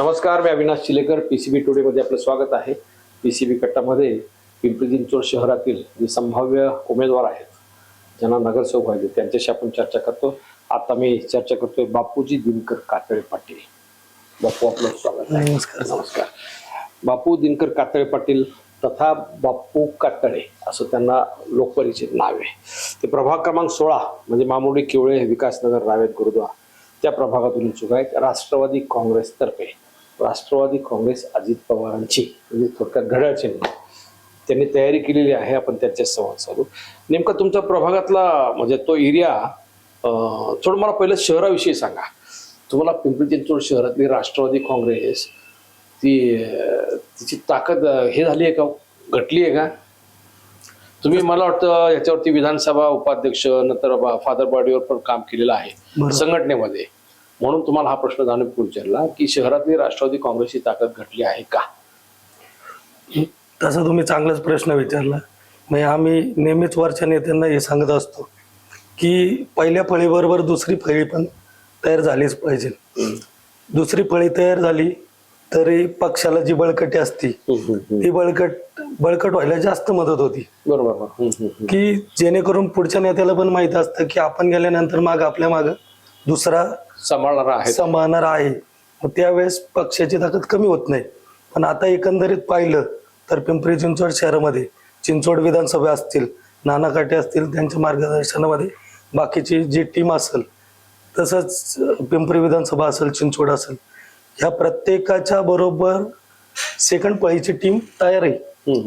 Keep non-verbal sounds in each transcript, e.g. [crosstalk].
नमस्कार मी Avinash Chilekar. PCB today मध्ये आपलं स्वागत आहे. पीसीबी कट्टामध्ये पिंपरी चिंचवड शहरातील जे संभाव्य उमेदवार आहेत ज्यांना नगरसेवक व्हायचे त्यांच्याशी आपण चर्चा करतो. आता मी चर्चा करतोय बापूजी दिनकर कातळे पाटील. बापू आपलं स्वागत आहे. नमस्कार. नमस्कार. बापू दिनकर कातळे पाटील तथा बापू कातळे असं त्यांना लोकपरिचित नाव आहे. ते प्रभाग क्रमांक सोळा म्हणजे मामुडी किवळे विकासनगर रावेत गुरुद्वार त्या प्रभागातून इच्छुक आहेत. राष्ट्रवादी काँग्रेसतर्फे राष्ट्रवादी काँग्रेस अजित पवारांची म्हणजे थोडक्यात घड्याळ चिन्ह त्यांनी तयारी केलेली आहे आपण त्यांच्या संवाद साधू. नेमका तुमच्या प्रभागातला म्हणजे तो एरिया थोडं मला पहिलं शहराविषयी सांगा. तुम्हाला पिंपरी चिंचवड शहरातली राष्ट्रवादी काँग्रेस ती तिची ताकद हे झाली आहे का? घटली आहे का? तुम्ही मला वाटतं याच्यावरती विधानसभा उपाध्यक्ष नंतर फादर बॉडीवर पण काम केलेलं आहे. संघटनेमध्ये. म्हणून तुम्हाला हा प्रश्न जाणून विचारला की शहरातली राष्ट्रवादी काँग्रेसची ताकद घटली आहे का? तसा तुम्ही चांगलाच प्रश्न विचारला. म्हणजे आम्ही नेहमीच वरच्या नेत्यांना हे सांगत असतो की पहिल्या फळीबरोबर दुसरी फळी पण तयार झालीच पाहिजे. दुसरी फळी तयार झाली तरी पक्षाला जी बळकटी असती ती बळकट बळकट व्हायला जास्त मदत होती. बरोबर. की जेणेकरून पुढच्या नेत्याला पण माहीत असतं की आपण गेल्यानंतर माग आपल्या माग दुसरा सांभाळणारा आहे सांभाळणार आहे मग त्यावेळेस पक्षाची ताकद कमी होत नाही पण आता एकंदरीत पाहिलं तर पिंपरी चिंचवड शहरामध्ये चिंचवड विधानसभा असतील नाना काटे असतील त्यांच्या मार्गदर्शनामध्ये बाकीची जी टीम असेल तसंच पिंपरी विधानसभा असेल चिंचवड असेल ह्या प्रत्येकाच्या बरोबर सेकंड पळीची टीम तयार आहे.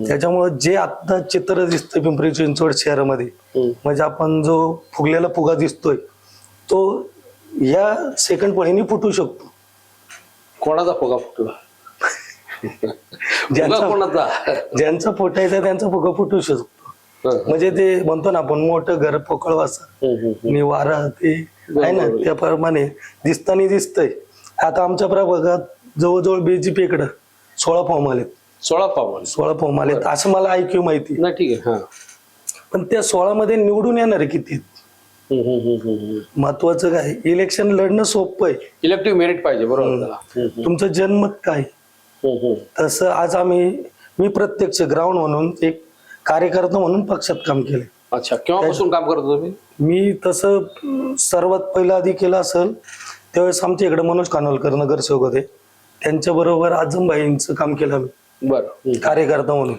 त्याच्यामुळे जे आता चित्र दिसतंय पिंपरी चिंचवड शहरामध्ये. म्हणजे आपण जो फुगलेला फुगा दिसतोय तो या सेकंड पळीने फुटू शकतो. कोणाचा फुगा फुटला? [laughs] फुगा ज्यांचा कोणाचा ज्यांचा फुटायचा त्यांचा फुगा फुटू शकतो. हं, म्हणजे ते म्हणतो ना आपण मोठं घर पोकळ वासा हं, हं, हं. आणि वारा ते आहे ना बरोबर. त्याप्रमाणे दिसतानी दिसतंय. आता आमच्या प्रभागात जवळजवळ बीजेपी कडे सोळा फॉर्म आलेत. सोळा पावन सोळा फॉर्म आलेत असं मला ऐकू माहिती नाही ठीक आहे हा. पण त्या सोळा मध्ये निवडून येणार आहे किती. महत्वाचं काय? इलेक्शन लढणं सोपं आहे. इलेक्टिव्ह मेरिट पाहिजे बरोबर त्याला हं, हं, तुमचं जन्मत काय? हं, हं. तसं आज आम्ही मी प्रत्यक्ष ग्राउंड म्हणून एक कार्यकर्ता म्हणून पक्षात काम केले अच्छा केव्हापासून काम करतो तुम्ही? मी तसं अं, सर्वात पहिलं आधी केलं असेल त्यावेळेस आमच्या इकडे मनोज कानोलकर नगरसेवक होते. त्यांच्या बरोबर आजमबाईंचं काम केलं आम्ही. बरं. हं. कार्यकर्ता म्हणून.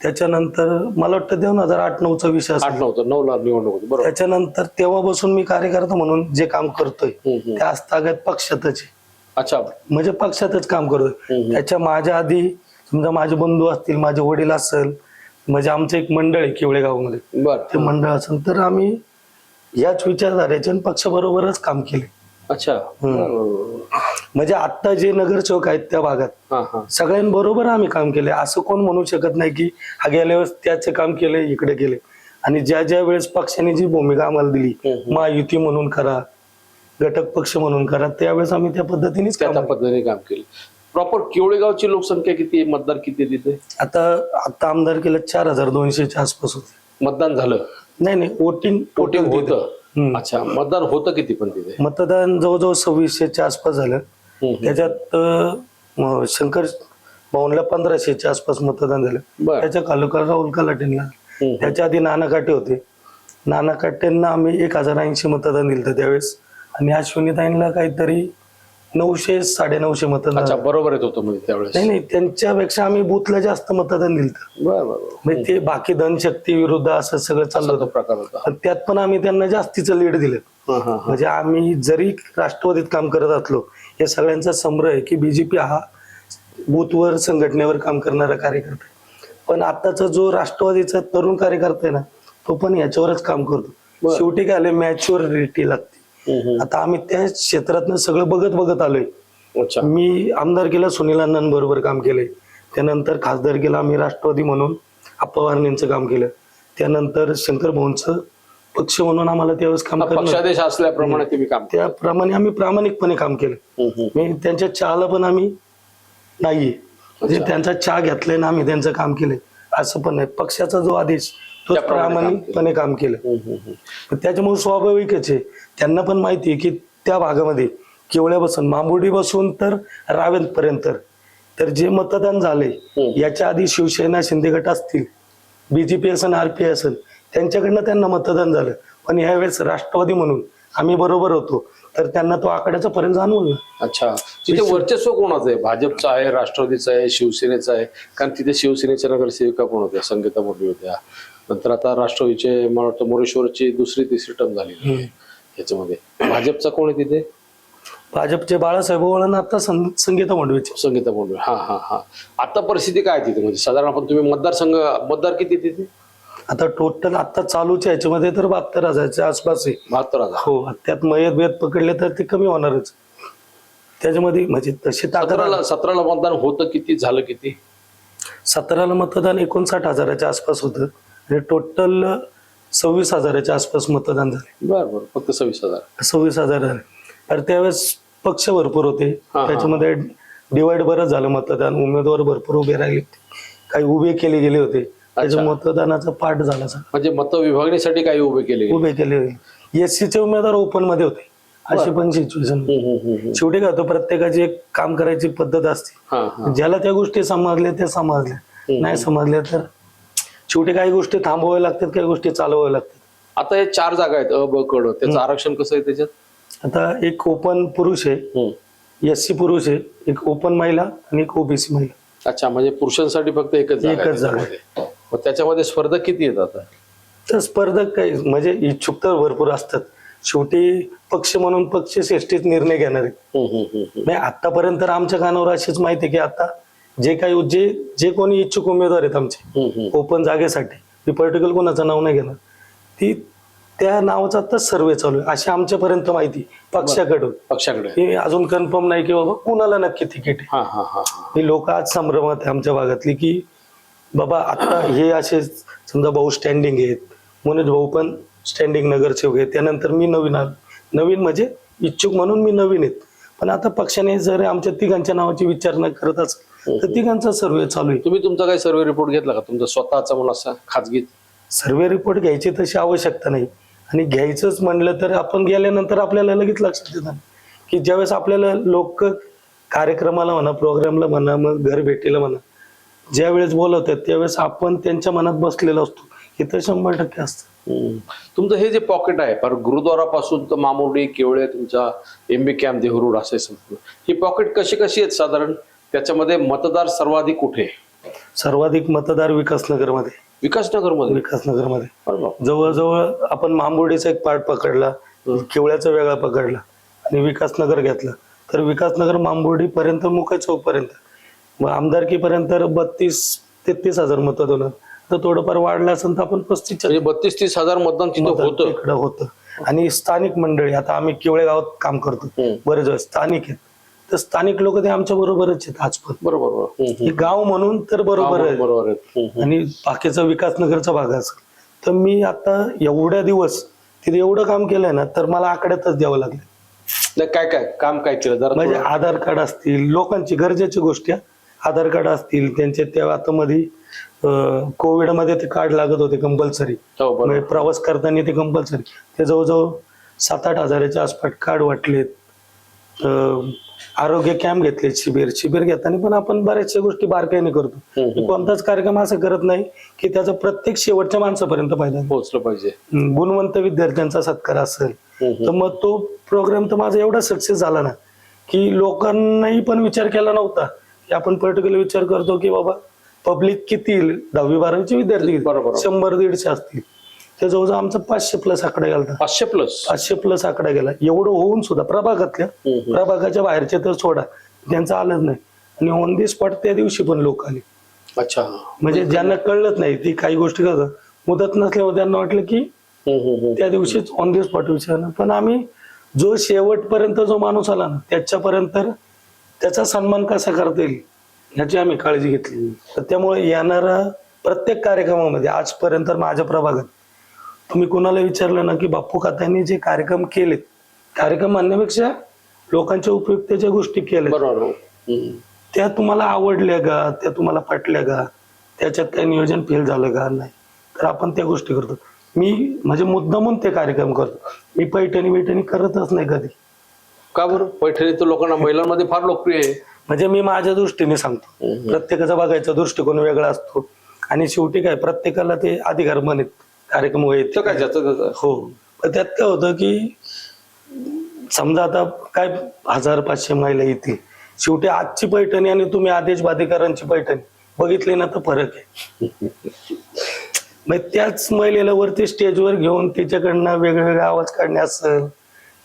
त्याच्यानंतर मला वाटतं दोन हजार आठ नऊचा विषय आठ असेल. नव्हतं नऊ ला निवडणूक होती बरोबर. त्याच्यानंतर तेव्हापासून मी कार्यकर्ता म्हणून जे काम करतोय. ते आज तागात पक्षातच आहे. अच्छा. म्हणजे पक्षातच काम करतोय. हम्म. त्याच्या माझ्या आधी समजा माझे बंधू असतील माझे वडील असेल म्हणजे आमचं एक मंडळ आहे किवळे गावामध्ये बर. ते मंडळ असेल तर आम्ही याच विचारधारेच्या आणि पक्षाबरोबरच काम केले. अच्छा. हं. म्हणजे आता जे नगरसेवक आहेत त्या भागात हा हा. सगळ्यांबरोबर आम्ही काम केले. असं कोण म्हणू शकत नाही की हा गेल्या वेळेस त्याचे काम केले इकडे केले आणि ज्या ज्या वेळेस पक्षाने जी भूमिका आम्हाला दिली हम्म. महायुती म्हणून करा घटक पक्ष म्हणून करा त्यावेळेस आम्ही त्या पद्धतीनेच त्या काम पद्धतीने काम केलं. प्रॉपर केवळेगावची लोकसंख्या किती आहे? मतदार किती आहे तिथे? आता आता आमदार केलं चार हजार दोनशेच्या आसपास होते. मतदान झालं. नाही नाही वोटिंग वोटिंग होतं. अच्छा मतदान होतं किती पण तिथे? मतदान जवळजवळ सव्वीसशेच्या आसपास झालं. त्याच्यात अं, शंकर भाऊनला पंधराशेच्या आसपास मतदान झालं. बर. त्याच्या खालोखाल राहुल कलाटेंना. त्याच्या आधी नाना काटे होते. नाना काटेंना आम्ही एक हजार ऐंशी मतदान दिलं होतं त्यावेळेस. आणि अश्विनीताईंना काहीतरी नऊशे साडेनऊशे मतदान अच्छा. बरोबर येत होतं म्हणजे त्यावेळेस नाही नाही त्यांच्यापेक्षा आम्ही बुथला जास्त मतदान दिलं. बर बर म्हणजे ते बाकी धनशक्ती विरुद्ध असं सगळं चाललं तो होतं प्रकार होता पण त्यात पण आम्ही त्यांना जास्तीचं लीड दिलं हा, हा, हा. म्हणजे आम्ही जरी राष्ट्रवादीत काम करत असलो हे सगळ्यांचा संग्रह आहे की बीजेपी हा बूथवर संघटनेवर काम करणारा कार्यकर्ता आहे पण आताचा जो राष्ट्रवादीचा तरुण कार्यकर्ता आहे ना तो पण याच्यावरच काम करतो. शेवटी काय आले मॅच्युरिटी लागते. आता आम्ही त्या क्षेत्रातनं सगळं बघत बघत आलोय. मी आमदार केला सुनील अण्णांबरोबर काम केलंय. त्यानंतर खासदार केला आम्ही राष्ट्रवादी म्हणून आप्पा काम केलं. त्यानंतर शंकर भाऊंचं पक्ष म्हणून आम्हाला त्यावेळेस काम करणं पक्षादेश असल्याप्रमाणे तुम्ही काम केलं. त्याप्रमाणे आम्ही प्रामाणिकपणे काम केलं. मी त्यांच्या चहाला पण आम्ही नाहीये. म्हणजे. त्यांचा चहा घेतलाय ना आम्ही त्यांचं काम केलंय. असं पण नाही. पक्षाचा जो आदेश त्याप्रमाणे काम प्रामाणिकपणे काम केलं. पण त्याच्यामुळे स्वाभाविकच आहे. त्यांना पण माहिती आहे की त्या भागामध्ये केवळ्यापासून मांबुडी बसून तर रावेंतपर्यंत तर जे मतदान झाले. याच्या आधी शिवसेना शिंदे गट असतील बीजेपी असेल आरपी असेल त्यांच्याकडनं त्यांना मतदान झालं. पण यावेळेस राष्ट्रवादी म्हणून आम्ही बरोबर होतो. तर त्यांना तो आकड्याचा फरक जाणवला अच्छा. तिथे वर्चस्व कोणाचं आहे भाजपचं आहे राष्ट्रवादीचं आहे शिवसेनेचं आहे. कारण तिथे शिवसेनेच्या नगरसेविका कोण होत्या? संगीता मोठी होत्या. नंतर आता राष्ट्रवादीचे मला वाटतं मोरेश्वरची दुसरी तिसरी टर्म झाली. याच्यामध्ये. भाजपचा कोण आहे तिथे? भाजपचे बाळासाहेब ओळण आता संगीता मंडवीचे. संगीता बोंडवे हा हा हा. आता परिस्थिती काय आहे तिथे? म्हणजे साधारण आपण तुम्ही मतदारसंघ मतदार किती तिथे? आता टोटल आता चालूच्या ह्याच्यामध्ये तर बहात्तर हजारच्या आसपास आहे. बहात्तर हजार. हो त्यात मयत बेत पकडले तर ते कमी होणारच. त्याच्यामध्ये म्हणजे तशी सतराला सतराला मतदान होतं किती? झालं किती? सतराला मतदान एकोणसाठ हजाराच्या आसपास होतं. आणि टोटल सव्वीस हजाराच्या आसपास मतदान झाले. बर बर फक्त सव्वीस हजार. सव्वीस हजार झाले. तर त्यावेळेस पक्ष भरपूर होते. हा. त्याच्यामध्ये डिवाइड बरंच झालं मतदान. उमेदवार भरपूर उभे राहिले काही उभे केले गेले होते. त्याच्या मतदानाचा पाठ झाला. म्हणजे मत विभागणीसाठी काही उभे केले? उभे केले एस चे उमेदवार ओपनमध्ये होते. अशी पण सिच्युएशन हम्म, हम्म, हम्म, हम्म. शेवटी काय होतं प्रत्येकाची एक काम करायची पद्धत असते. हा हा. ज्याला त्या गोष्टी समजल्या त्या समजल्या. नाही समजल्या तर शेवटी काही गोष्टी थांबवाव्या लागतात काही गोष्टी चालवाव्या लागतात. आता हे चार जागा आहेत अ ब कड त्याचं आरक्षण कसं आहे त्याच्यात? आता एक ओपन पुरुष आहे. एस सी पुरुष आहे एक ओपन महिला आणि एक ओबीसी महिला. अच्छा म्हणजे पुरुषांसाठी फक्त एकच आहे एकच जागा. मग त्याच्यामध्ये स्पर्धक किती आहेत आता? तर स्पर्धक काही म्हणजे इच्छुक तर भरपूर असतात. शेवटी पक्ष म्हणून पक्ष श्रेष्ठीच निर्णय घेणार. आहे आतापर्यंत आमच्या कानावर अशीच माहिती आहे की आता जे काही जे जे कोणी इच्छुक उमेदवार आहेत आमचे. ओपन जागेसाठी मी पर्टिक्युलर कोणाचं नाव नाही घेणार. ती त्या नावाचा आता सर्वे चालू आहे. अशी आमच्यापर्यंत माहिती पक्षाकडून. पक्षाकडे. हे अजून कन्फर्म नाही की बाबा कुणाला नक्की तिकीट आहे. हा हा हा हा. ही लोक आज संभ्रमात आहे आमच्या भागातली की बाबा आता हे असे समजा भाऊ स्टँडिंग आहेत मनोज भाऊ पण स्टँडिंग नगरसेवक आहेत. त्यानंतर मी नवीन आलो. नवीन म्हणजे इच्छुक म्हणून मी नवीन आहेत पण आता पक्षाने जर आमच्या तिघांच्या नावाची विचारणा करत असेल तर तिघांचा सर्वे चालू आहे. तुम्ही तुमचा काही सर्वे रिपोर्ट घेतला का? तुमचा स्वतःचा म्हणून असा खाजगी? सर्वे रिपोर्ट घ्यायची तशी आवश्यकता नाही. आणि घ्यायचंच म्हणलं तर आपण गेल्यानंतर आपल्याला लगेच लक्षात येतं. की ज्यावेळेस आपल्याला लोक कार्यक्रमाला म्हणा प्रोग्रामला म्हणा मग घर भेटीला म्हणा ज्या वेळेस बोलवतात त्यावेळेस आपण त्यांच्या मनात बसलेलो असतो. हे तर शंभर टक्के असतं. हम्म. तुमचं हे जे पॉकेट आहे पर गुरुद्वारापासून तर मामुर्डी केवळे तुमचा एमबी कॅम्प देहरुड असे संपूर्ण. ही पॉकेट कशी कशी आहेत साधारण? त्याच्यामध्ये मतदार सर्वाधिक कुठे? सर्वाधिक मतदार विकासनगरमध्ये. विकासनगरमध्ये? विकासनगरमध्ये. अरे बाप. जवळजवळ आपण मांबोडीचा एक पार्ट पकडला केवळ्याचा वेगळा पकडला आणि विकासनगर घेतला. तर विकासनगर मांबोर्डी पर्यंत मुका चौक पर्यंत मग आमदारकी पर्यंत बत्तीस तेहतीस हजार मतं होणार. तर थोडंफार वाढलं असेल तर आपण पस्तीस म्हणजे बत्तीस तीस हजार मतदान तिथं होतं. इकडं होतं. आणि स्थानिक मंडळी आता आम्ही केवळे गावात काम करतो. बरेच वेळ स्थानिक आहेत. तर स्थानिक लोक ते आमच्या बरोबरच आहेत आज पण बरोबर. हे गाव म्हणून तर बरोबर आहे बरोबर आहे. आणि बाकीचा विकासनगरचा भाग असेल. तर मी आता एवढ्या दिवस तिथे एवढं काम केलंय ना तर मला आकड्यातच द्यावं लागलं. नाही, काय काय काम काय केलं? जरा म्हणजे आधार कार्ड असतील लोकांची गरजेची गोष्टी. आधार कार्ड असतील त्यांचे त्या आता मध्ये कोविडमध्ये ते कार्ड लागत होते कंपल्सरी हो बरोबर. म्हणजे प्रवास करताना ते कंपल्सरी ते जवळजवळ सात आठ हजाराच्या आसपास कार्ड वाटलेत. अं, आरोग्य कॅम्प घेतले शिबिर. शिबिर घेताना पण आपण बऱ्याचशा गोष्टी बारकाईने करतो. हम्म. कोणताच कार्यक्रम असं करत नाही की त्याचा प्रत्येक शेवटच्या माणसापर्यंत फायदा होईल. पोहोचलं पाहिजे. हम्म, गुणवंत विद्यार्थ्यांचा सत्कार असेल. तर मग तो प्रोग्राम तर माझा एवढा सक्सेस झाला ना की लोकांनाही पण विचार केला नव्हता. की आपण पर्टिक्युलर विचार करतो की बाबा पब्लिक किती येईल? दहावी बारावीचे विद्यार्थी? बरोबर. शंभर दीडशे असतील. ते जवळजवळ आमचा पाचशे प्लस आकडा गेला पाचशे प्लस पाचशे प्लस आकडा गेला. एवढं होऊन सुद्धा प्रभागातल्या हम्म. प्रभागाच्या बाहेरचे तर सोडा. त्यांचं आलंच नाही. आणि ऑन दी स्पॉट त्या दिवशी पण लोक आले. अच्छा. म्हणजे ज्यांना कळलंच नाही ती काही गोष्टी करतात. मुदत नसल्यावर त्यांना वाटलं की हम्म, हम्म, हम्म. त्या दिवशीच ऑन दी स्पॉट विचारलं पण आम्ही जो शेवटपर्यंत जो माणूस आला ना त्याच्यापर्यंत त्याचा सन्मान कसा करता येईल? ह्याची आम्ही काळजी घेतली तर त्यामुळे येणारा प्रत्येक कार्यक्रमामध्ये आजपर्यंत माझ्या प्रभागात तुम्ही कोणाला विचारलं ना की बापू काकांनी जे कार्यक्रम केलेत कार्यक्रम म्हणण्यापेक्षा लोकांच्या उपयुक्तेच्या गोष्टी केल्या बरोबर. त्या तुम्हाला आवडल्या का त्या तुम्हाला पटल्या का त्याच्यात काही नियोजन फेल झालं का नाही. तर आपण त्या गोष्टी करतो. मी म्हणजे मुद्दामून ते कार्यक्रम करतो. मी पैठणी बिठणी करतच नाही कधी. का बरं? पैठणी तर लोकांना महिलांमध्ये फार लोकप्रिय आहे. म्हणजे मी माझ्या दृष्टीने सांगतो. प्रत्येकाचा बघायचा दृष्टिकोन वेगळा असतो. आणि शेवटी काय प्रत्येकाला ते अधिकार म्हणत कार्यक्रम तर काय ज्याचं त्याचं. हो. त्यात काय होतं की समजा आता काय हजार पाचशे महिला येतील शेवटी आजची पैठणी आणि तुम्ही आदेश बाधिकारांची पैठणी. बघितली ना तर फरक आहे. [laughs] मग त्याच महिलेला वरती स्टेजवर घेऊन तिच्याकडनं वेगवेगळे आवाज काढणे असेल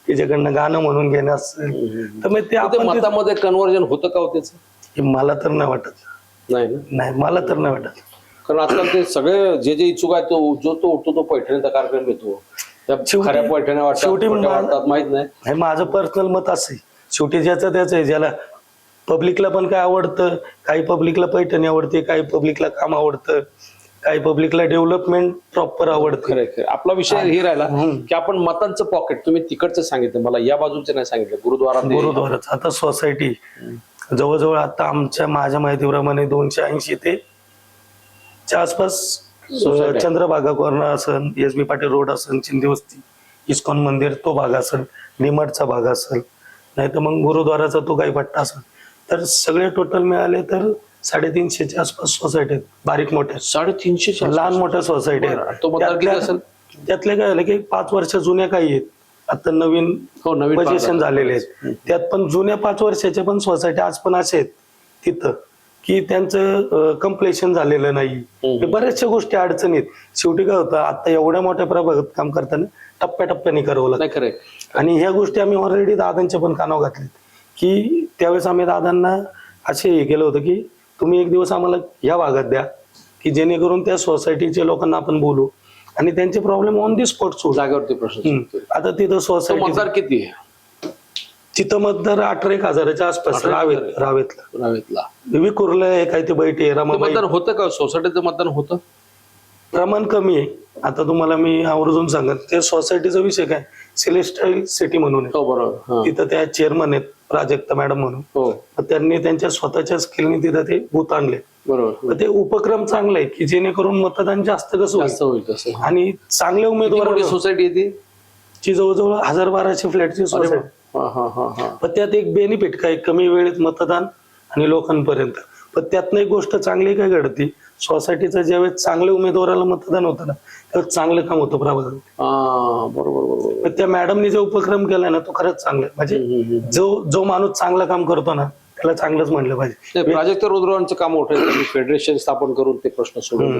तिच्याकडनं गाणं म्हणून घेणं असेल तर मग ते ते आपण ते- मतामध्ये कन्व्हर्जन होतं का हो त्याचं? हे मला तर नाही वाटत. नाही ना? नाही मला तर नाही वाटत. कारण आजकाल ते सगळे जे जे इच्छुक आहे तो जो तो उठतो तो पैठणीचा कार्यक्रम घेतो. त्या शेवटी- खऱ्या पैठण्या वाटतात शेवटी खोट्या वाटतात माहीत नाही. हे माझं पर्सनल मत असं आहे शेवटी ज्याचं त्याचं आहे ज्याला पब्लिकला पण काय आवडतं काही पब्लिकला पैठणी आवडते काही पब्लिकला काम आवडतं. काही पब्लिकला डेव्हलपमेंट प्रॉपर आवडतं. खरंय खरं आपला विषय हे राहिला. की आपण मतांचं पॉकेट तुम्ही तिकडचं सांगितलं मला या बाजूचं नाही सांगितलं गुरुद्वारा गुरुद्वाराच आता सोसायटी जवळजवळ आता आमच्या माझ्या माहितीप्रमाणे दोनशे ऐंशी ते च्या आसपास. चंद्रभागा कॉर्नर असन एस बी पाटील रोड असन चिंदी वस्ती इस्कॉन मंदिर तो भाग असेल निमटचा भाग असेल नाही तर मग गुरुद्वाराचा तो काही पट्टा असेल तर सगळे टोटल मिळाले तर साडेतीनशेच्या आसपास सोसायटी आहेत बारीक मोठ्या. साडेतीनशे लहान मोठ्या सोसायटी बरं. तो मतदार किती त्यातल्या असेल? त्यातले काय झालं की पाच वर्ष जुन्या काही आहेत. आता नवीन हो नवीन पाच झालेले आहेत. त्यात पण जुन्या पाच वर्षाच्या पण सोसायटी आज पण असे आहेत तिथं की त्यांचं कम्प्लेशन झालेलं नाही. हे बऱ्याचशा गोष्टी अडचणीत शेवटी काय होतं आता एवढ्या मोठ्या प्रभागात काम करताना टप्प्याटप्प्याने करावं लागतं. नाही खरंय आणि ह्या गोष्टी आम्ही ऑलरेडी दादांच्या पण कानावर घातल्यात की त्यावेळेस आम्ही दादांना असे हे केलं होतं की तुम्ही एक दिवस आम्हाला ह्या भागात द्या की जेणेकरून त्या सोसायटीच्या लोकांना आपण बोलू. आणि त्यांचे प्रॉब्लेम ऑन दी स्पॉट सोडू. जागेवरती प्रश्न. आता तिथं तो सोसायटी मतदार किती आहे? तिथं मतदार अठरा एक हजाराच्या आसपास रावेत. रावेतला. रावेतला. विकुर्ला आहे काय ते बैठी रमाबाई मतदान होतं का? सोसायटीचं मतदान होतं? प्रमाण कमी आहे. आता तुम्हाला मी आवर्जून सांगत ते सोसायटीचा विषय काय? सिलेस्टाईल सिटी म्हणून आहे. हो बरोबर. हा. तिथं त्या चेअरमन आहेत. प्राजक्ता मॅडम म्हणून. हो. त्यांनी त्यांच्या स्वतःच्या स्किलनी तिथं ते बूथ आणले. बरोबर. तर ते उपक्रम चांगले आहे की जेणेकरून मतदान जास्त कसं होईल? जास्त होईल तसं आणि मोठी उमेदवार सोसायटी आहे ती? ची जवळजवळ हजार बाराशे फ्लॅटची सोसायटी हा हा हा हा. पण त्यात एक बेनिफिट काय कमी वेळेत मतदान आणि लोकांपर्यंत. पण त्यातनं एक गोष्ट चांगली काय घडती? सोसायटीचं ज्यावेळेस चांगल्या उमेदवाराला मतदान होतं ना त्यावेळेस चांगलं काम होतं प्रभागात हा बरोबर बरोबर. पण त्या मॅडमनी जो उपक्रम केलाय ना तो खरंच चांगला आहे. म्हणजे जो जो माणूस चांगलं काम करतो ना त्याला चांगलंच म्हणलं पाहिजे. नाही प्राजक्त रुद्रांचं काम मोठं आहे. त्यांनी फेडरेशन स्थापन करून ते प्रश्न सोडवले.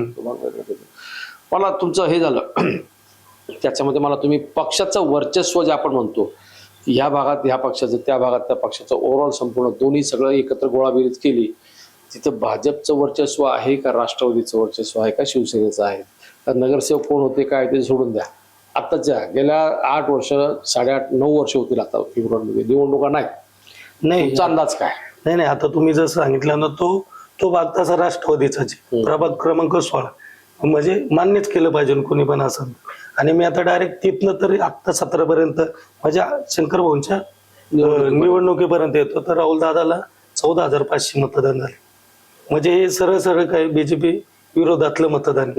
मला तुमचं हे झालं. [clears throat] त्याच्यामध्ये मला तुम्ही पक्षाचं वर्चस्व जे आपण म्हणतो की ह्या भागात ह्या पक्षाचं त्या भागात त्या पक्षाचं ओव्हरऑल संपूर्ण दोन्ही सगळं एकत्र गोळाबेरीज केली. तिथं भाजपचं वर्चस्व आहे का राष्ट्रवादीचं वर्चस्व आहे का शिवसेनेचं आहे? का नगरसेवक कोण होते काय ते सोडून द्या. आताच्या गेल्या आठ वर्ष साडेआठ नऊ वर्ष होतील आता फेब्रुवारीमध्ये. निवडणुका नाही. तुमचा अंदाज काय? नाही नाही. आता तुम्ही जसं सांगितलं ना तो तो भाग तसा राष्ट्रवादीचाच आहे. प्रभाग क्रमांक सोळा. म्हणजे मान्यच केलं पाहिजे कोणी पण असं. आणि मी आता डायरेक्ट तिथनं तरी आत्ता सतरा पर्यंत माझ्या शंकर भाऊंच्या निवडणुकीपर्यंत येतो. तर राहुल दादाला चौदा हजार पाचशे मतदान झाले. म्हणजे हे सरळ सरळ काय बीजेपी विरोधातलं मतदान.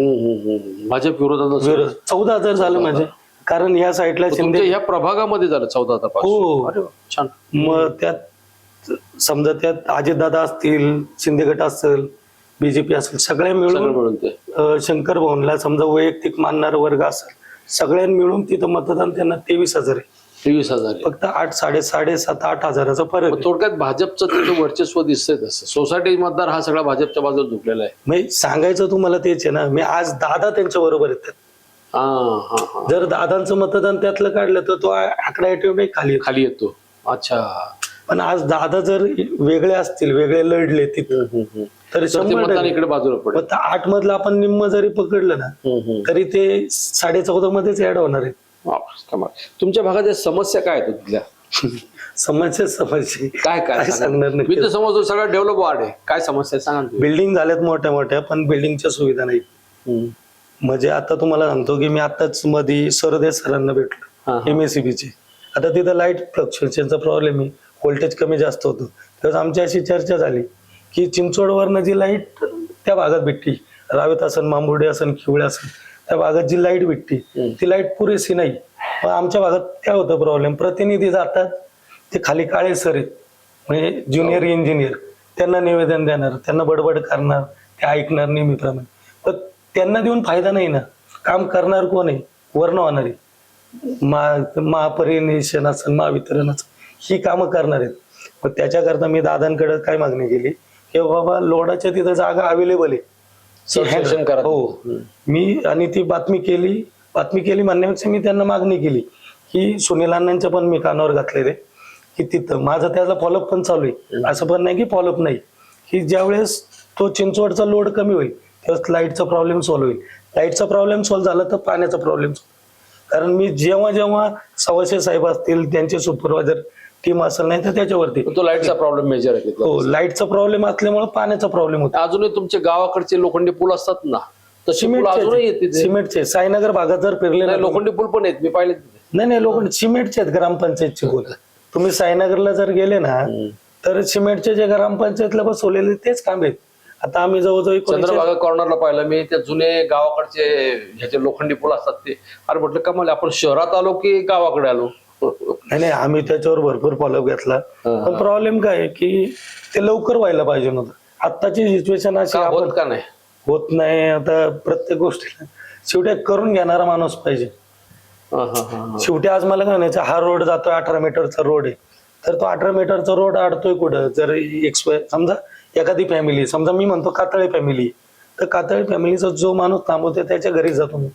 भाजप विरोधात. विरोध चौदा हजार झालं म्हणजे कारण या साईडला तुमच्या शिंदे ह्या प्रभागामध्ये झालं चौदा आता हो. अरे वा, छान. मग त्यात समजा त्यात अजितदादा असतील शिंदे गट असेल बीजेपी असेल सगळ्या सगळं मिळून मिळून ते. अं, शंकर भाऊनला समजा वैयक्तिक मानणारा वर्ग असेल सगळ्यांनी मिळून तिथं मतदान त्यांना तेवीस हजार आहे. तेवीस हजार आहे. फक्त आठ साडे साडेसात आठ हजाराचा फरक मग आहे. थोडक्यात भाजपचं तिथं वर्चस्व दिसतंय तसं सोसायटी मतदार हा सगळा भाजपच्या बाजूला झुकलेला आहे म्हणजे सांगायचं तुम्हाला तेच आहे ना मी आज दादा त्यांच्या बरोबर येतात हा हा हा जर दादांचं मतदान त्यातलं काढलं तर तो आकडा खाली येतो. खाली येतो अच्छा पण आज दादा जर वेगळे असतील वेगळे लढले तिथं. तर तर ते शंभर मतदान टक्के. इकडे बाजूला पडेल मग आठ मधलं आपण निम्म जरी पकडलं ना हम्म, हम्म. तरी ते साडे चौदा मध्येच ऍड होणार आहे कमाल. तुमच्या भागात समस्या काय आहेत तिथल्या समस्या समस्या काय काय सांगणार सांगा? मी तर समजतो सगळा डेव्हलप वार्ड आहे काय समस्या आहे सांगा ना तुम्ही. बिल्डिंग झाल्यात मोठ्या मोठ्या पण बिल्डिंगच्या सुविधा नाही हम्म. म्हणजे आता तुम्हाला सांगतो की मी आताच मध्ये सरदेश सरांना हा, भेटलो हा. एमएससीबी चे आता तिथं लाइट फ्लक्च्युएशनचा प्रॉब्लेम आहे व्होल्टेज कमी जास्त होतो तेव्हा आमची अशी चर्चा झाली की चिंचवडवरनं जी लाइट त्या भागात भेटली रावेत असन मांबुर्डे असन खिवळे असन त्या भागात जी लाइट हम्म. ती लाइट पुरेशी नाही. मग आमच्या भागात काय होतं प्रॉब्लेम प्रतिनिधी जातात ते खाली काळे सर आहेत. म्हणजे ज्युनियर इंजिनियर त्यांना निवेदन देणार त्यांना बडबड करणार ते ऐकणार नेहमीप्रमाणे. पण त्यांना देऊन फायदा नाही ना. काम करणार कोण आहे? वर्ण होणार आहे. महापरिनिशन असेल महावितरण असेल ही कामं करणार आहेत. मग त्याच्याकरता मी दादांकडे काय मागणी केली? की बाबा लोडाच्या तिथं जागा अवेलेबल आहे. Substation करा. हो. मी आणि ती बातमी केली. बातमी केली म्हणण्यापेक्षा मी त्यांना मागणी केली की सुनील अण्णांच्या पण मी कानावर घातलेले की तिथं माझं त्याचा फॉलोअप पण चालू आहे. असं पण नाही की फॉलोअप नाही. की ज्यावेळेस तो चिंचवडचा लोड कमी होईल त्यावेळेस लाईटचा प्रॉब्लेम सॉल्व्ह होईल. लाईटचा प्रॉब्लेम सॉल्व्ह झाला तर पाण्याचा प्रॉब्लेम कारण मी जेव्हा जेव्हा सवाशे साहेब असतील त्यांचे सुपरवायझर टीम असेल नाही तर त्याच्यावरती. तो लाईटचा प्रॉब्लेम मेजर आहे तिथला. हो लाईटचा प्रॉब्लेम असल्यामुळे पाण्याचा प्रॉब्लेम होतो. अजूनही तुमचे गावाकडचे लोखंडी पूल असतात ना तशी पूल सिमेंटचे अजूनही आहेत. येत तिथे सिमेंटचे साईनगर भागात जर फिरले ना लोखंडी पूल पण आहेत. मी पाहिले तिथे. नाही नाही लोक सिमेंटचे आहेत ग्रामपंचायतचे बोल तुम्ही साईनगरला जर गेले ना तर सिमेंटचे जे ग्रामपंचायतला बसवलेले तेच काम आहेत. आता आम्ही जवळजवळ एकोणीसशे- चंद्रभागा कॉर्नरला पाहिलं. मी त्या जुने गावाकडचे ह्याचे लोखंडी पूल असतात ते. अरे म्हटलं कमाल आपण शहरात आलो की गावाकडे आलो? नाही नाही आम्ही त्याच्यावर भरपूर फॉलोअप घेतला. पण प्रॉब्लेम काय आहे की ते लवकर व्हायला पाहिजे नव्हतं. आत्ताची सिच्युएशन अशी का आपण होत का नाही? होत नाही आता प्रत्येक गोष्टीला. शेवटी करून घेणारा माणूस पाहिजे. हा, हा, हा, हा. शेवटी आज मला काय म्हणायचं हा रोड जातोय अठरा मीटरचा रोड आहे. तर तो अठरा मीटरचा रोड अडतोय कुठं? जर एक्स वाय समजा एखादी फॅमिली समजा मी म्हणतो कातळे फॅमिली तर कातळे फॅमिलीचा जो माणूस थांबवतोय त्याच्या घरी जातो मी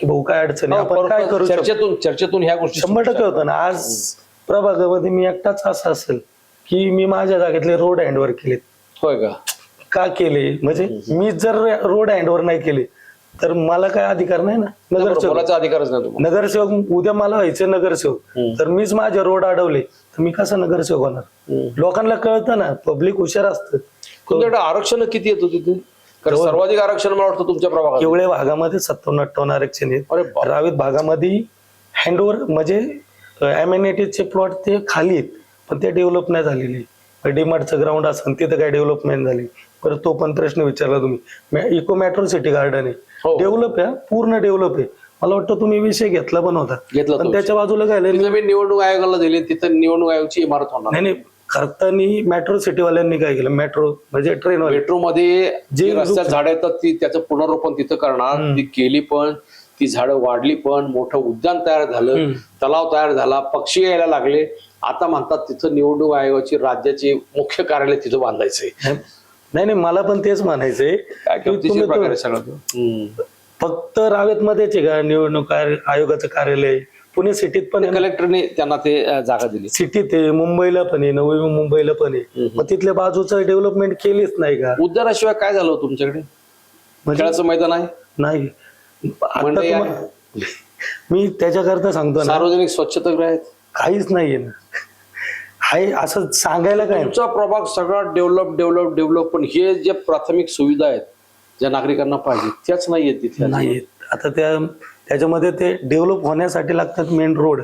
की भाऊ काय अडचण आहे? आपण काय करू शकतो? चर्चेतून चर्चेतून ह्या गोष्टी शंभर टक्के होतं ना. आज प्रभागामध्ये मी एकटाच असं असेल की मी माझ्या जागेतले रोड हँडवर केलेत. होय का? का केले? म्हणजे मी जर रोड हँडवर नाही केले तर मला काय अधिकार नाही ना? नगरसेवक. बोलायचा अधिकारच नाही तुम्हाला. नगरसेवक उद्या मला व्हायचे नगरसेवक. तर मीच माझे रोड अडवले तर मी कसा नगरसेवक होणार? लोकांना कळतं ना पब्लिक हुशार असतं. तुमच्याकडे आरक्षण किती येतो तिथे? कारण सर्वाधिक आरक्षण मला वाटतं तुमच्या प्रभागात. एवढे भागामध्ये सत्तावन्न अठ्ठावन्न आरक्षण आहेत. रावेत भागामध्ये हँडओव्हर म्हणजे अमेनिटीजचे प्लॉट ते खाली आहेत पण ते डेव्हलप नाही झालेले. डीमार्टचं ग्राउंड असेल तिथं काय डेव्हलपमेंट झाली? परत तो पण प्रश्न विचारला तुम्ही. इको मेट्रो सिटी गार्डन हो. आहे. डेव्हलप आहे पूर्ण डेव्हलप आहे. मला वाटतं तुम्ही विषय घेतला पण होता. घेतला त्याच्या बाजूला काय निवडणूक आयोगाला दिली तिथं निवडणूक आयोगाची इमारत होणार. नाही. नाही करताना मेट्रो सिटीवाल्यांनी काय केलं? मेट्रो म्हणजे ट्रेन मेट्रो मध्ये जे रस्त्यात झाडं येतात ती त्याचं पुनर्रोपण तिथं करणार. ती केली पण ती झाडं वाढली पण मोठं उद्यान तयार झालं तलाव तयार झाला पक्षी यायला लागले. आता म्हणतात तिथं निवडणूक आयोगाची राज्याची मुख्य कार्यालय तिथं बांधायचंय नाही नाही मला पण तेच म्हणायचंय. फक्त रावेत मध्येच आहे का निवडणूक आय- आयोगाचं कार्यालय? पुणे सिटीत पण आहे ना? कलेक्टरने त्यांना ते अं, जागा दिली. सिटीत आहे मुंबईला पण आहे नवी मुंबईला पण आहे. मग तिथल्या बाजूचं डेव्हलपमेंट केलीच नाही का? उद्यानाशिवाय काय झालं हो तुमच्याकडे? म्हणजे खेळाचं मैदान आहे? नाही. आता मंडई आहे. तुम्हा- मी त्याच्याकरता सांगतो ना. सार्वजनिक स्वच्छतागृह आहेत? काहीच नाहीये ना. आहे असं सांगायला काय? तुमचा प्रभाग सगळा डेव्हलप डेव्हलप डेव्हलप पण हे जे प्राथमिक सुविधा आहेत ज्या नागरिकांना पाहिजे त्याच नाहीयेत तिथे नाही आता त्या त्याच्यामध्ये ते डेव्हलप होण्यासाठी लागतात main road.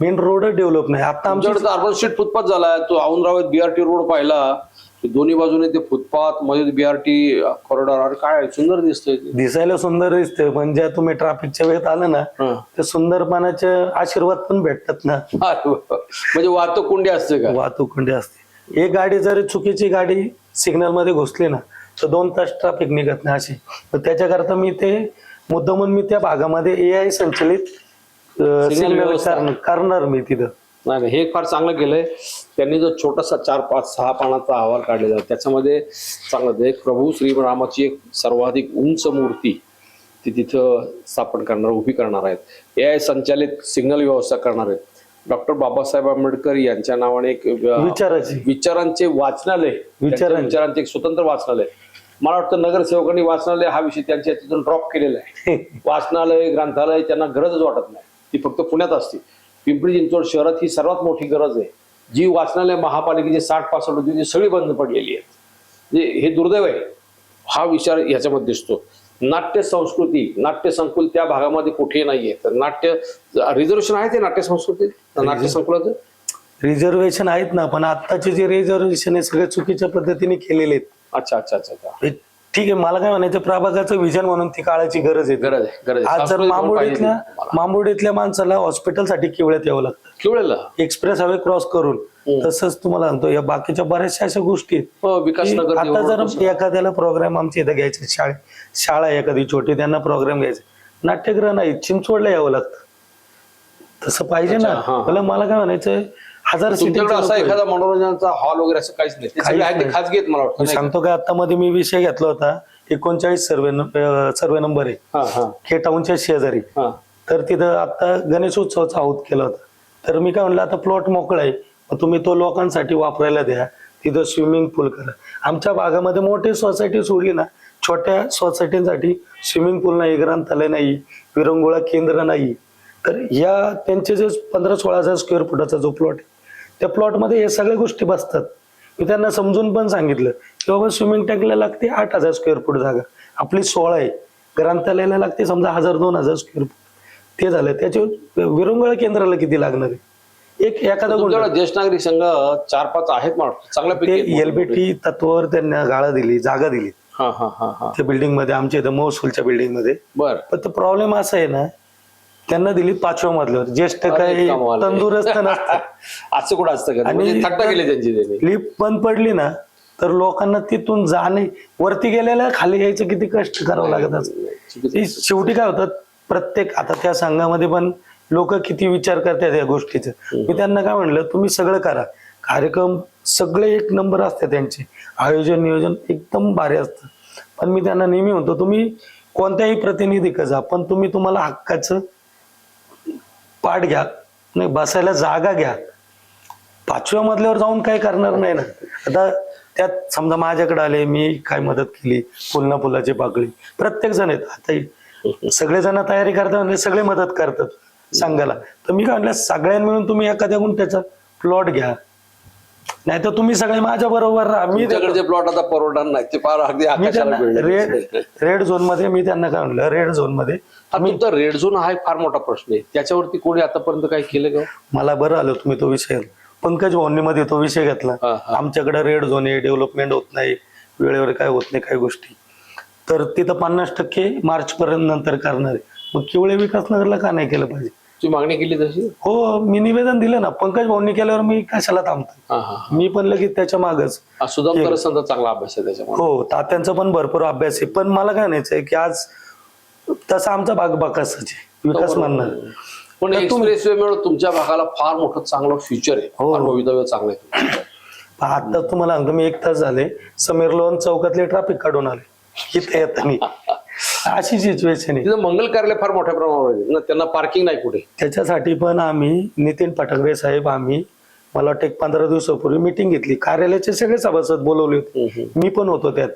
Main road develop नाही. आता आमच्या आमच्याकडे अर्बन स्ट्रीट फुटपाथ झाला. तो औंधरावत बीआरटी रोड पाहिला. दोन्ही बाजूने ते फुटपाथमध्ये बीआरटी कॉरिडॉर अरे काय सुंदर दिसतंय दिसायला सुंदर दिसते पण ज्या तुम्ही ट्रॅफिकच्या वेळेत आलं ना. ते सुंदरपणाचे आशीर्वाद पण भेटतात ना. [laughs] म्हणजे वाहतूक कुंडी असते का? वाहतूक कोंडी असते. एक गाडी जरी चुकीची गाडी सिग्नलमध्ये घुसली ना तर दोन तास ट्रॅफिक निघत नाही अशी. तर त्याच्याकरता मी ते मुद्दामून मी त्या भागामध्ये ए आय संचलित सिग्नल व्यवस्था. करणार मी तिथं नाही नाही, हे फार चांगलं केलंय त्यांनी जो छोटासा चार पाच सहा पानाचा अहवाल काढलेला आहे त्याच्यामध्ये चांगलं. एक प्रभू श्रीरामाची एक सर्वाधिक उंच मूर्ती ती तिथं स्थापन करणार उभी करणार आहेत ए आय संचालित सिग्नल व्यवस्था करणार आहेत डॉक्टर बाबासाहेब आंबेडकर यांच्या नावाने एक अं, विचाराची विचारांचे वाचनालय त्यांच्या विचारांचे. विचारांचे एक स्वतंत्र वाचनालय मला वाटतं नगरसेवकांनी वाचनालय हा विषय त्यांच्या तिथून ड्रॉप केलेला आहे. [laughs] वाचनालय ग्रंथालय त्यांना गरजच वाटत नाही. ती फक्त पुण्यात असते. पिंपरी चिंचवड शहरात ही सर्वात मोठी गरज आहे. जी वाचनालय महापालिकेची साठ पासष्ट होती ती सगळी बंद पडलेली आहेत. म्हणजे हे दुर्दैव आहे. हा विचार याच्यामध्ये दिसतो. नाट्य संस्कृती नाट्य संकुल त्या भागामध्ये कुठेही नाहीये. तर नाट्य रिझर्वेशन आहे ते नाट्य संस्कृती? नाट्य संकुलाचं? रिझर्वेशन आहेत ना पण आत्ताचे जे रिझर्वेशन आहे सगळे चुकीच्या पद्धतीने केलेले आहेत. अच्छा अच्छा अच्छा अच्छा. हे ठीक आहे मला काय म्हणायचं प्रभागाचं विजन म्हणून ती काळाची गरज आहे. गरज आहे गरज आहे. आज जर सांस्कृतिक म्हणून पाहिजे मांबोडीतल्या ती तुम्हाला. मांबोडीतल्या माणसाला हॉस्पिटलसाठी किवळ्यात यावं लागतं. केवढ्याला एक्सप्रेस हवे क्रॉस करून तसंच तुम्हाला सांगतो या बाकीच्या बऱ्याचशा अशा गोष्टी आहेत. हो विकास की नगर आता जर एखाद्याला प्रोग्राम आमच्या इथं घ्यायचे शाळे. शाळा आहे एखादी छोटी त्यांना प्रोग्राम घ्यायचे नाट्यगृह नाही चिंचवडला यावं लागतं. तसं पाहिजे ना. अच्छा, हा, हा. मला मला काय म्हणायचं हजार तुमच्याकडे असा. एखादा मनोरंजनाचा हॉल वगैरे असं काहीच नाही. आहेत. खाजगी आहेत मला वाटतं? सांगतो का आता मध्ये मी विषय घेतला होता एकोणचाळीस सर्वे सर्वे नंबर आहे. हा हा. के टाऊनच्या शेजारी. हा. तर तिथं आता गणेशोत्सवाचा आऊत केला होता. तर मी काय म्हणलं आता प्लॉट मोकळा आहे. मग तुम्ही तो लोकांसाठी वापरायला द्या. तिथं स्विमिंग पूल करा. आमच्या भागामध्ये मोठी सोसायटी सोडली ना छोट्या सोसायटीसाठी स्विमिंग पूल नाही ग्रंथालय नाही विरंगुळा केंद्र नाही. तर या त्यांचे जे पंधरा सोळा हजार स्क्वेअर फुटाचा जो प्लॉट आहे त्या प्लॉटमध्ये हे सगळ्या गोष्टी बसतात. मी त्यांना समजून पण सांगितलं की बाबा स्विमिंग टँकला लागते आठ हजार स्क्वेअर फूट जागा. आपली सोळा आहे. ग्रंथालयाला लागते समजा हजार दोन हजार स्क्वेअर फूट ते झालं. त्याच्या विरंगुळा केंद्राला किती लागणार आहे? एक एखादा ज्येष्ठ नागरिक संघ चार पाच आहेत आहेत. एलबीटी तत्वावर त्यांना गाळा दिली जागा दिली. त्या बिल्डिंगमध्ये आमच्या इथं महसूलच्या बिल्डिंगमध्ये. बर. पण तो प्रॉब्लेम असा आहे ना त्यांना दिली पाचव्या मजल्यावर ज्येष्ठ अरे काही कमाल आहे. तंदुरुस्त नसतं. [laughs] असं कुठं असतं का? आणि- म्हणजे थट्टा केली त्यांची त्यांनी लिफ्ट बंद पडली ना तर लोकांना तिथून जाणे वरती गेलेल्या खाली यायचं किती कष्ट करावं लागत असतं. शेवटी काय होतं प्रत्येक आता त्या संघामध्ये पण लोक किती विचार करतात या गोष्टीचं. मी त्यांना काय म्हणलं तुम्ही सगळं करा. कार्यक्रम सगळे एक नंबर असते त्यांचे. आयोजन नियोजन एकदम भारी असतं. पण मी त्यांना नेहमी म्हणतो तुम्ही कोणत्याही प्रतिनिधी जा पण तुम्ही तुम्हाला हक्काचं पाठ घ्या नाही बसायला जागा घ्या. पाचव्या मजल्यावर जाऊन काय करणार नाही ना. आता त्यात समजा माझ्याकडे आले मी काय मदत केली पुलना पुलाची पाकळी. प्रत्येक जण आहेत. आता सगळे जण तयारी करतात म्हणजे सगळे मदत करतात सांगायला तर मी काय म्हटलं सगळ्यांनी मिळून तुम्ही एखाद्या त्याचा प्लॉट घ्या. नाही तर तुम्ही सगळे माझ्या बरोबर राहा. मी तुमच्याकडचे प्लॉट आता परवडणार नाही. ते फार अगदी मी आकाशाला त्यांना रेड भिडले. रेड झोनमध्ये मी त्यांना काय म्हणलं? रेड झोनमध्ये हा तुमचा रेड झोन हा एक फार मोठा प्रश्न आहे. त्याच्यावरती कोणी आतापर्यंत काही केलं का? मला बरं आलं तुम्ही तो विषय. पंकजमध्ये तो विषय घेतला. हा, हा. आमच्याकडे रेड झोन आहे डेव्हलपमेंट होत नाही वेळेवर काय होत नाही काही गोष्टी. तर तिथं पन्नास टक्के मार्च पर्यंत नंतर करणार आहे. मग केवळे विकास नगरला का नाही केलं पाहिजे? तुम्ही मागणी केली तशी? हो मी निवेदन दिलं ना. पंकज भाऊंनी केल्यावर मी कशाला थांबतो? हा हा मी पण लगेच त्याच्या मागच हा तरसांचा चांगला अभ्यास आहे त्याच्यामुळे. हो तात्यांचा पण भरपूर अभ्यास आहे. पण मला काय म्हणायचंय की आज तसा आमचा भाग बाकासाचे विकास म्हणणार पण तर तुम्ही- एक्सप्रेस वे मिळून तुमच्या भागाला फार मोठं चांगलं फ्युचर आहे. हो. भवितव्य चांगलं आहे. आता तुम्हाला सांगतो मी एक तास झाले. समीर लोन चौकातले ट्रॅफिक काढून आले. इथे येताना. [laughs] अशी सिच्युएशन आहे तिथं मंगल कार्यालय फार मोठ्या प्रमाणावर आहे. ना त्यांना पार्किंग नाही कुठे. त्याच्यासाठी पण आम्ही नितीन पटकरे साहेब आम्ही मला वाटतं एक पंधरा दिवसापूर्वी मिटिंग घेतली. कार्यालयाचे सगळे सभासद बोलवले होते. मी पण होतो त्यात.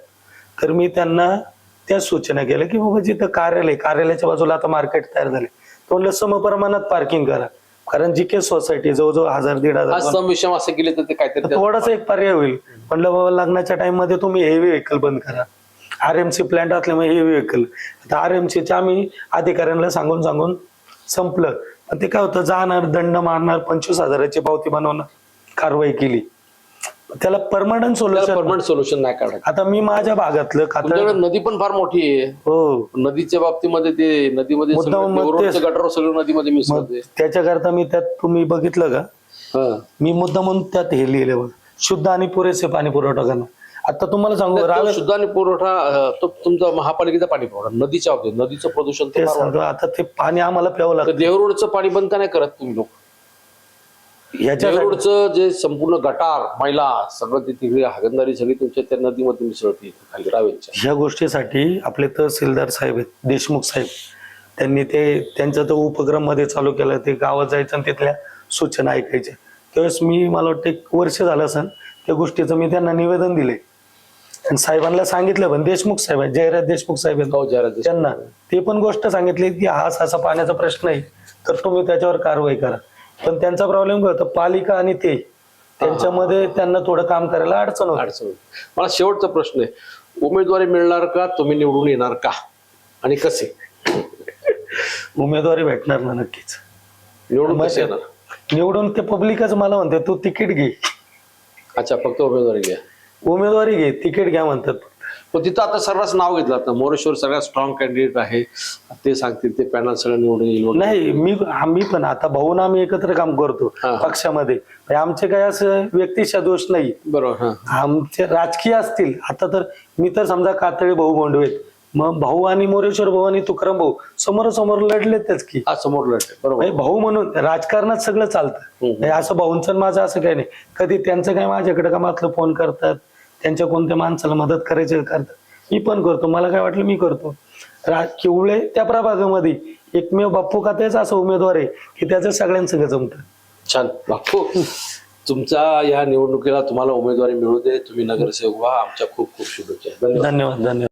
तर मी त्यांना त्याच सूचना केल्या की बाबा जिथं कार्यालय कार्यालयाच्या बाजूला आता मार्केट तयार झाले. तो म्हणलं समप्रमाणात पार्किंग करा. कारण जी के सोसायटी जवळजवळ हजार दीड हा हजार असं केले तर ते काहीतरी थोडासा एक पर्याय होईल. म्हणलं बाबा लग्नाच्या टाइममध्ये तुम्ही हेवी व्हेकल बंद करा. आर एम सी प्लांट असल्यामुळे हेवी व्हेकल आता आर एम सीच्या आम्ही अधिकाऱ्यांना सांगून सांगून संपलं. पण ते काय होतं जाणार दंड मारणार पंचवीस हजाराची पावती बनवणार कारवाई केली. त्याला परमनंट सोल्युशन परमनंट सोल्युशन नाही काढायचं आता मी माझ्या भागातलं तुमच्याकडे नदी पण फार मोठी आहे. हो. नदीच्या बाबतीमध्ये ते नदीमध्ये. गटर सगळं नदीमध्ये मिसळते. त्याच्याकरता मी त्यात तुम्ही बघितलं का? हा. मी मुद्दा म्हणून त्यात हे लिहिले शुद्ध आणि पुरेसे पाणी पुरवठा करणं आता तुम्हाला सांगू तो शुद्ध आणि पुरवठा तो तुमचा महापालिकेचा पाणी पुरवठा नदीच्या बाबतीत नदीचं प्रदूषण तर ते फार सांगतो आता ते पाणी आम्हाला प्यावं वाढतं. लागतं. देहरोडचं पाणी बंद का नाही करत तुम्ही लोक? याच्यासाठी देहरोडचं जे संपूर्ण गटार मैला सगळं ते तिकडे हागंदारी सगळी तुमच्या त्या नदीमध्ये मिसळते खाली रावेच्या ह्या गोष्टीसाठी आपले तहसीलदार साहेब आहेत देशमुख साहेब. त्यांनी ते त्यांचा तो उपक्रममध्ये चालू केला ते गावात जायचं आणि तिथल्या सूचना ऐकायच्या. त्यावेळेस मी मला वाटतं एक वर्ष झालं असेल त्या गोष्टीचं मी त्यांना निवेदन दिले आणि साहेबांना सांगितलं पण देशमुख साहेब आहेत जयराज देशमुख साहेब आहेत. हो. त्यांना ते पण गोष्ट सांगितली की हा असा पाण्याचा प्रश्न आहे तर तुम्ही त्याच्यावर कारवाई करा. पण त्यांचा प्रॉब्लेम काय होता? पालिका आणि ते त्यांच्यामध्ये त्यांना थोडं काम करायला अडचण अडचण. मला शेवटचा प्रश्न आहे. उमेदवारी मिळणार का? तुम्ही निवडून येणार का? आणि कसे? उमेदवारी भेटणार ना नक्कीच. निवडून कसे येणार? निवडून ते पब्लिकच मला म्हणते तू तिकीट घे. अच्छा फक्त उमेदवारी घ्या. उमेदवारी घे तिकीट घ्या म्हणतात. पण तिथं आता सर्रास नाव घेतलं आता मोरेश्वर सगळ्यात स्ट्रॉंग कॅन्डिडेट आहे. ते सांगतील ते पॅनल सगळं निवडून येईल वगैरे. नाही मी आम्ही पण आता भाऊन आम्ही एकत्र काम करतो हा. पक्षामध्ये. म्हणजे आमचे काही असं व्यक्तिशा दोष नाही. बरोबर हा. आमचे राजकीय असतील. आता तर मी तर समजा कातळे भाऊ भांडवेत मग भाऊ आणि मोरेश्वर भाऊ आणि तुकाराम भाऊ समोरासमोर लढलेतच की. हा समोर लढते बरोबर. म्हणजे भाऊ म्हणून राजकारणात सगळं चालतं. हम्म. म्हणजे असं भाऊंचं आणि माझं असं काही नाही. कधी त्यांचं काय माझ्याकडे कामातलं फोन करतात. त्यांच्या कोणत्या माणसाला मदत करायची करतात मी पण करतो. मला काय वाटलं मी करतो. रा किवळे त्या प्रभागामध्ये एकमेव बाप्पू कातेच असा उमेदवार आहे की त्याचं सगळ्यांसंग जमतं? छान. बापू तुमच्या या निवडणुकीला तुम्हाला उमेदवारी मिळू दे. तुम्ही नगरसेवक व्हा. आमच्या खूप खूप शुभेच्छा. धन्यवाद धन्यवाद.